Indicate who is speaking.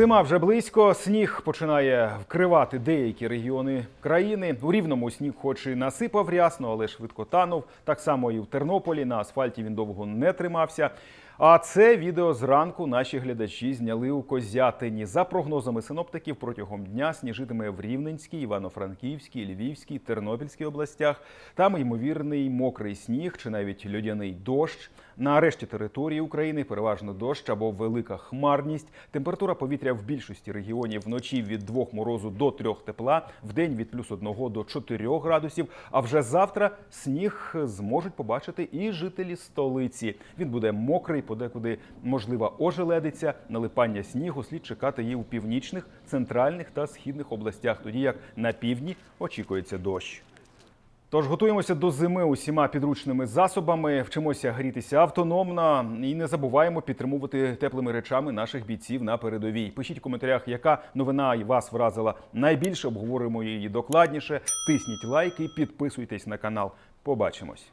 Speaker 1: Зима вже близько. Сніг починає вкривати деякі регіони країни. У рівному сніг, хоч і насипав рясно, але швидко танув. Так само і в Тернополі на асфальті він довго не тримався. А це відео зранку наші глядачі зняли у Козятині. За прогнозами синоптиків, протягом дня сніжитиме в Рівненській, Івано-Франківській, Львівській, Тернопільській областях. Там ймовірний мокрий сніг чи навіть льодяний дощ. На решті території України переважно дощ або велика хмарність. Температура повітря в більшості регіонів вночі від 2 морозу до 3 тепла, в день від плюс 1 до 4 градусів. А вже завтра сніг зможуть побачити і жителі столиці. Він буде мокрий, подекуди можлива ожеледиця. Налипання снігу слід чекати і у північних, центральних та східних областях, тоді як на півдні очікується дощ. Тож готуємося до зими усіма підручними засобами, вчимося грітися автономно і не забуваємо підтримувати теплими речами наших бійців на передовій. Пишіть в коментарях, яка новина і вас вразила найбільше. Обговоримо її докладніше. Тисніть лайк і підписуйтесь на канал. Побачимось.